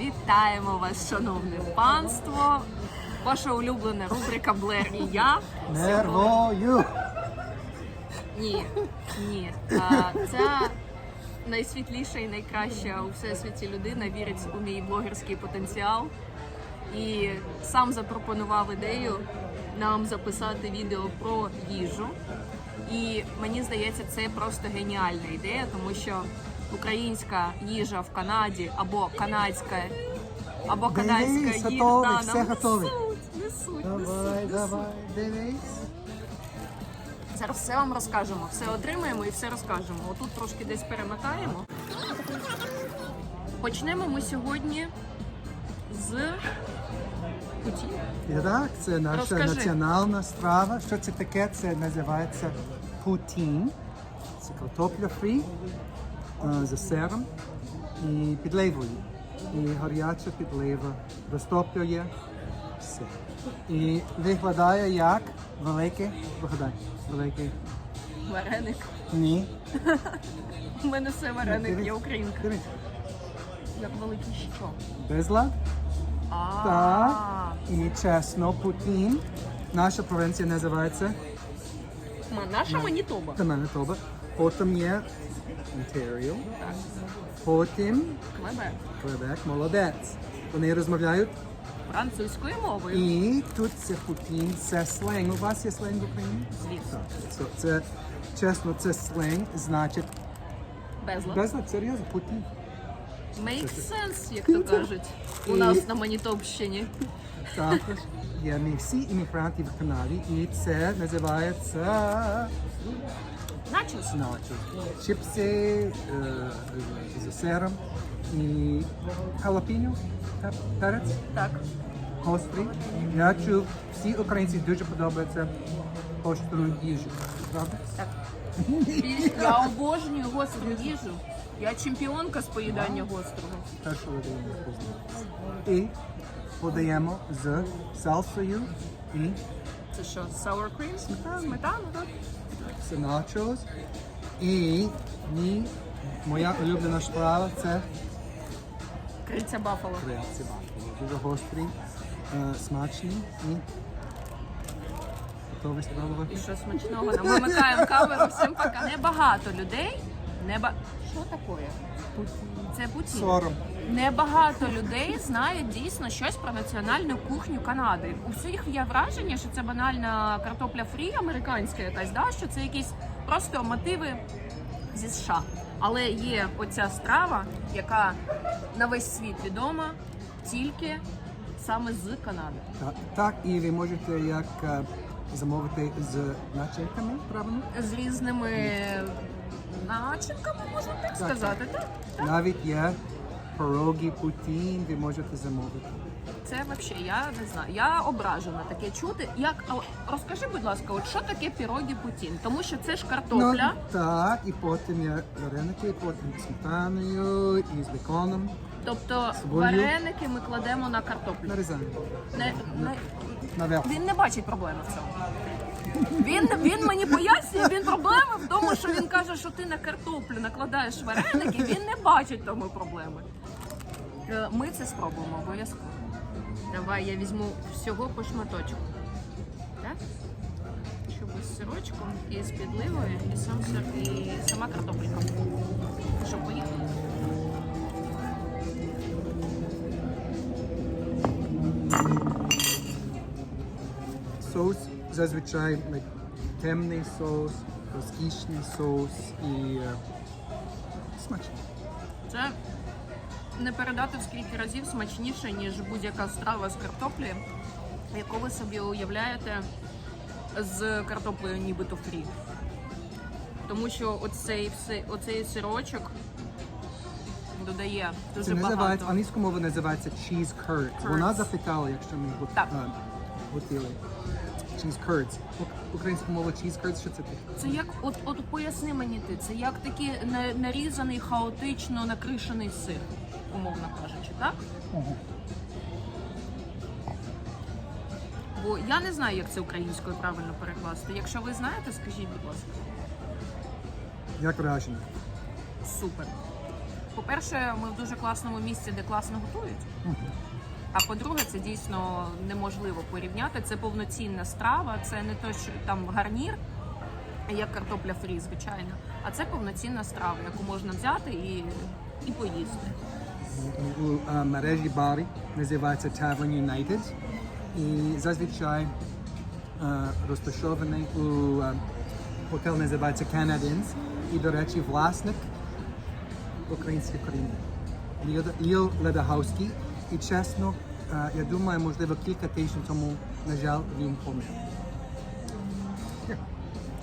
Вітаємо вас, шановне панство! Ваша улюблена рубрика Блер і я. Нервою. Ні, ні. А, Ця найсвітліша і найкраща у всесвіті людина вірить у мій блогерський потенціал і сам запропонував ідею нам записати відео про їжу. І мені здається, це просто геніальна ідея, тому що українська їжа в Канаді або канадська, або канадська їжа готове, да, все нам готове. несуть, несуть, Давай, несуть, давай, дивись. Зараз все вам розкажемо, все отримаємо і все розкажемо. Отут трошки десь перемотаємо. Почнемо ми сьогодні з куті. І так, це наша Розкажи. національна страва. Що це таке? Це називається путін. Це картопля фрі з сиром і підливою. І гаряча підлива розтоплює все. І виглядає як великий, виглядай, великий. Вареник. Ні. У мене все вареник, я українка. Дивись. Як великий що? Безлад. А, Так. І чесно, Путін. Наша провінція називається Наша Манітоба. Та Манитоба. Потім є Онтаріо. Потім Квебек. Квебек, молодець. Вони розмовляють. Французькою мовою. І тут це Путін, це сленг. У вас є сленг в Україні? Звісно. Це, це чесно, це сленг, значить, Безлад. безлад, серйозно, Путін. Make sense, як то кажуть. У нас на Манітопщині. Також є не всі іммігранти в Канаді, і це називається Начос. начо. Чипси з сиром і халапіньо, пер- перець, Так. гострий. Я чув, всі українці дуже подобається гостру їжу. Правда? Так. Я обожнюю гостру їжу. Я чемпіонка з поїдання гострого. Першу людину познайомилися. І подаємо з салсою і Це що, sour cream? Сметана, так? Це начос. І ні, моя улюблена страва це Крильця бафало. Крильці бафало. Дуже гострі, е, смачні і готові спробувати. І що смачного нам вимикаємо камеру. Всім пока. Небагато людей. Неба... Що таке? Це Путін. Сором. Небагато людей знають дійсно щось про національну кухню Канади. У всіх є враження, що це банальна картопля фрі, американська якась, да? що це якісь просто мотиви зі США. Але є оця страва, яка на весь світ відома тільки саме з Канади. Так, так, і ви можете як е, замовити з начинками, правильно? З різними начинками, можна так сказати. Так? Навіть є пироги, путін, ви можете замовити. Це взагалі, я не знаю. Я ображена таке чути. Як а, розкажи, будь ласка, от що таке пірогі Путін? Тому що це ж картопля. Ну, так, і потім є вареники, потім з сметаною і з беконом. Тобто вареники ми кладемо на картоплю. Нарізаємо. Не, не, Наверх. він не бачить проблеми в цьому. Він, він мені пояснює, він проблеми в тому, що він каже, що ти на картоплю накладаєш вареники, він не бачить тому проблеми. Е, Ми це спробуємо обов'язково. Давай я візьму всього по шматочку. Так? Щоб із сирочком, і з підливою, і, сам сир, і сама картопелька. Що, поїхали? Соус зазвичай like, темний соус, розкішний соус і е, смачний. Це не передати в скільки разів смачніше, ніж будь-яка страва з картоплі, яку ви собі уявляєте з картоплею нібито фрі. Тому що оцей, оцей сирочок додає Це дуже називається, багато. англійською мовою називається cheese curds. Вона Curds. запитала, якщо ми го- Так. е, готували. Cheese curds. У- Українською мовою cheese curds, що це таке? Це як, от, от поясни мені ти, це як такий на- нарізаний, хаотично накришений сир, умовно кажучи, так? Бо я не знаю, як це українською правильно перекласти. Якщо ви знаєте, скажіть, будь ласка. Як враження? Супер. По-перше, ми в дуже класному місці, де класно готують. А по-друге, це дійсно неможливо порівняти. Це повноцінна страва, це не то, що там гарнір, як картопля фрі, звичайно. А це повноцінна страва, яку можна взяти і, і поїсти. У мережі барі називається Tavern United. І зазвичай е, розташований у е, готель називається Canadians. І, до речі, власник українське коріння. Ліл- Ліл І чесно, е, я думаю, можливо, кілька тижнів тому, на жаль, він помер.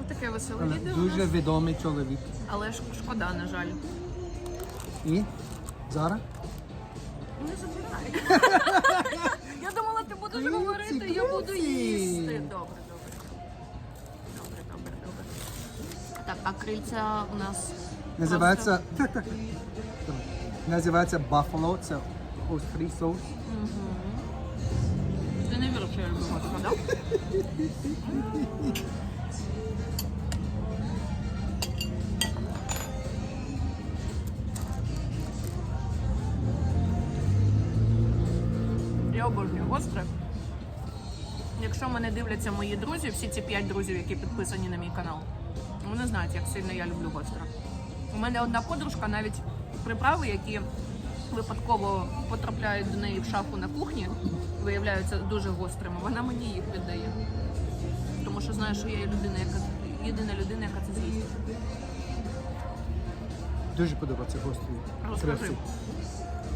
Отаке веселе відео. Дуже відомий чоловік. Але ж шкода, на жаль. І зараз Не забирай. Я думала, ти будеш Крильці, говорити, я буду їсти. Добре, добре. Добре, добре, добре. Так, а крильця у нас називається. Так, так. Називається Buffalo. Це острий соус. Ти не віриш, що я люблю так? Обожнюю гостре. Якщо мене дивляться мої друзі, всі ці п'ять друзів, які підписані на мій канал, вони знають, як сильно я люблю гостре. У мене одна подружка навіть приправи, які випадково потрапляють до неї в шафу на кухні, виявляються дуже гострими. Вона мені їх віддає. Тому що знає, що я є людина, яка єдина людина, яка це з'їсть. Дуже подобається гострий. Розкажи.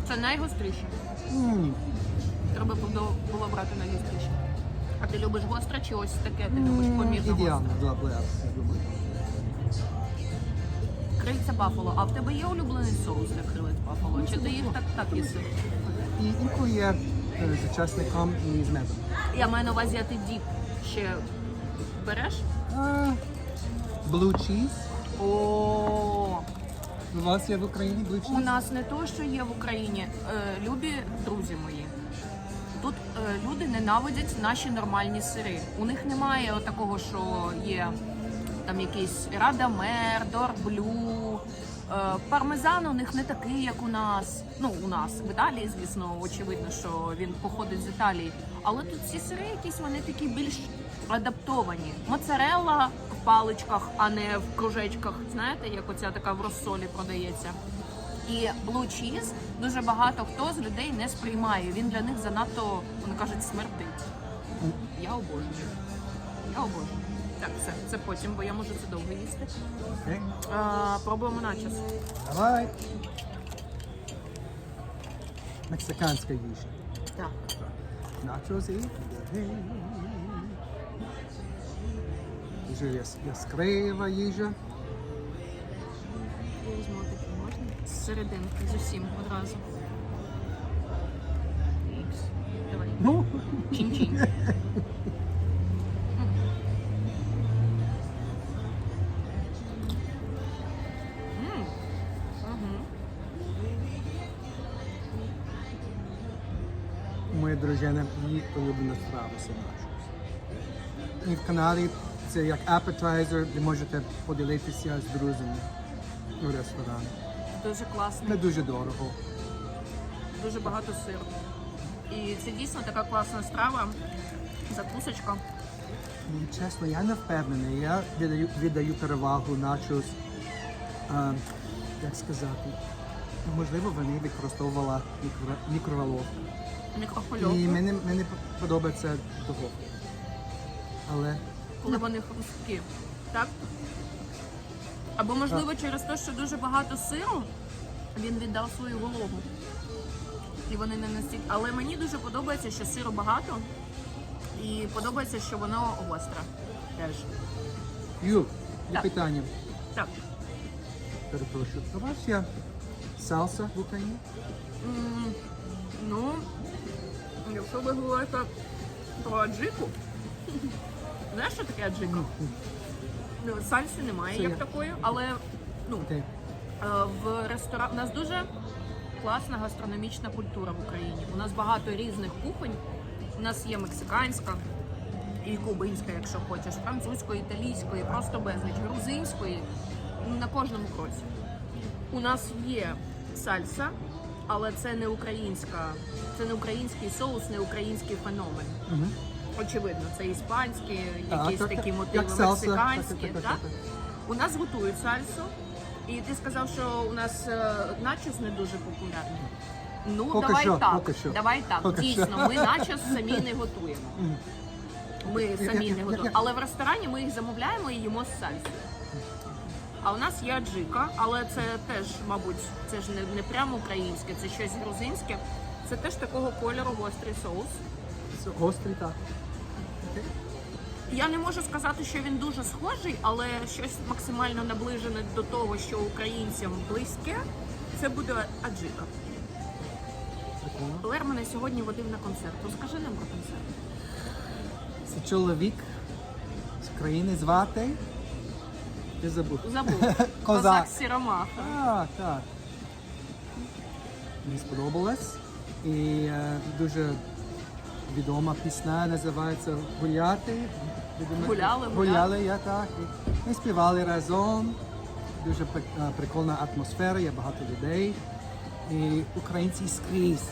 Це найгостріше. М, Треба було, брати найгостріше. А ти любиш гостре чи ось таке? Ти любиш помірно Ідеально гостре? я. Крильця бафало. А в тебе є улюблений соус для крилець бафало? Чи ти їх так так їси? І інколи є е, з часником і з медом. Я маю на увазі, а ти діп ще береш? А, Blue cheese. О, У вас є в Україні blue у нас не то, що є в Україні. Е, любі друзі мої. Тут е, люди ненавидять наші нормальні сири. У них немає такого, що є там якийсь радамер, дорблю. Е, пармезан у них не такий, як у нас. Ну, у нас в Італії, звісно, очевидно, що він походить з Італії. Але тут ці сири якісь вони такі більш адаптовані. Моцарелла в паличках, а не в кружечках. Знаєте, як оця така в розсолі продається. І blue cheese дуже багато хто з людей не сприймає. Він для них занадто, вони кажуть, смертить. Я обожнюю. Я обожнюю. Так, все, це потім, бо я можу це довго їсти. Окей. А, пробуємо начос. Давай. Мексиканська їжа. Так. Начоси. Дуже яс- яскрава їжа. Такі можна? З серединки, з усім одразу. Давай. Ну, Чин-чин. Моя дружина її улюблена страва начос. І в каналі це як appetizer, ви можете поділитися з друзями у ресторані. Дуже класний. Не дуже дорого. дуже багато сиру. І це дійсно така класна страва, закусочка. І чесно, я не впевнений. Я віддаю, віддаю перевагу начос, а, як сказати, можливо, вони використовувала мікро, мікроволновку. І мені, мені подобається духовка. Але коли вони хрусткі. Так? Або можливо через те, що дуже багато сиру, він віддав свою вологу. І вони не настільки. Але мені дуже подобається, що сиру багато. І подобається, що воно гостре. Теж. Юр, є Так. питання. Так. Перепрошую. У вас є салса в Україні? М, Ну, якщо ви говорите про аджику, знаєш, що таке аджика? Ну, сальси немає Це як є. такої, але ну, Окей. е, в ресторан у нас дуже класна гастрономічна культура в Україні. У нас багато різних кухонь. У нас є мексиканська і кубинська, якщо хочеш, французької, італійської, просто безліч, грузинської на кожному кроці. У нас є сальса, але це не українська, це не український соус, не український феномен. Мгм. Очевидно, це іспанські, якісь так, такі мотиви Як мексиканські. Так, так, так, так? так, У нас готують сальсу, і ти сказав, що у нас е, начос не дуже популярний. Ну, Поки давай що, так. поки що. Давай так. Поки Дійсно, що. ми начос самі не готуємо. Ми самі не готуємо. Але в ресторані ми їх замовляємо і їмо з сальсою. А у нас є аджика, але це теж, мабуть, це ж не, не прямо українське, це щось грузинське. Це теж такого кольору гострий соус. Гострий, так. Я не можу сказати, що він дуже схожий, але щось максимально наближене до того, що українцям близьке. Це буде аджика. Лер мене сьогодні водив на концерт. Розкажи нам про концерт. Це чоловік з країни звати. Я забув. Забув. Козак. Козак Сіромаха. Так, так. Мені сподобалось. І е, дуже відома пісня називається Гуляти. Гуляли, гуляли. Гуляли, я так. Ми співали разом. Дуже е, прикольна атмосфера, є багато людей. І українці скрізь.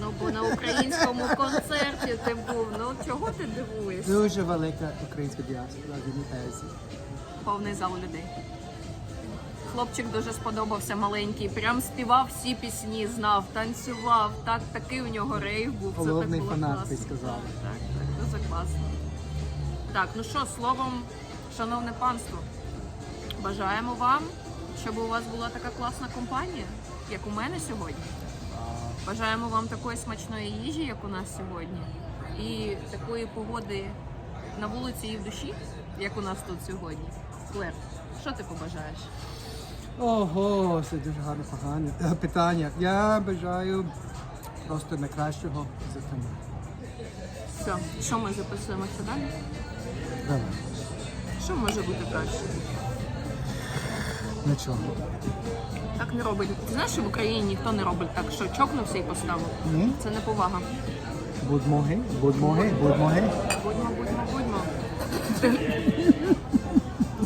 Ну бо на українському концерті ти був. Ну чого ти дивуєшся? Дуже велика українська діаспора в Повний зал людей. Хлопчик дуже сподобався маленький. Прям співав всі пісні, знав, танцював. Так, такий у нього рейв був. Це так було фанат, класно. сказала. Так, так, дуже класно. Так, ну що, словом, шановне панство, бажаємо вам, щоб у вас була така класна компанія, як у мене сьогодні. Бажаємо вам такої смачної їжі, як у нас сьогодні, і такої погоди на вулиці і в душі, як у нас тут сьогодні. Клер, що ти побажаєш? Ого, це дуже гарне погане питання. Я бажаю просто найкращого за тим. Все, що ми записуємося далі? Давай. Що може бути краще? Нічого. Так не робить. Ти знаєш, що в Україні ніхто не робить так, що чокнувся і поставив. Ні? Це неповага. Будмоги, будмоги, будмоги. Будьмо, будьмо, будьмо.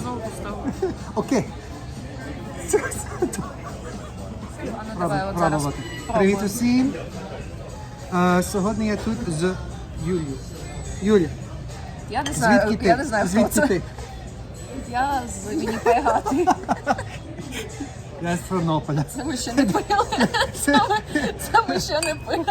Знову поставив. Окей. А от. Привіт усім. Е, сьогодні я тут з Юлією. Юля, Я не знаю, звідки ти? я не знаю, хто звідки це. ти? Я з Вінніпега. Я з Тернополя. Це ми ще не пили. Це, Це ми ще не пили.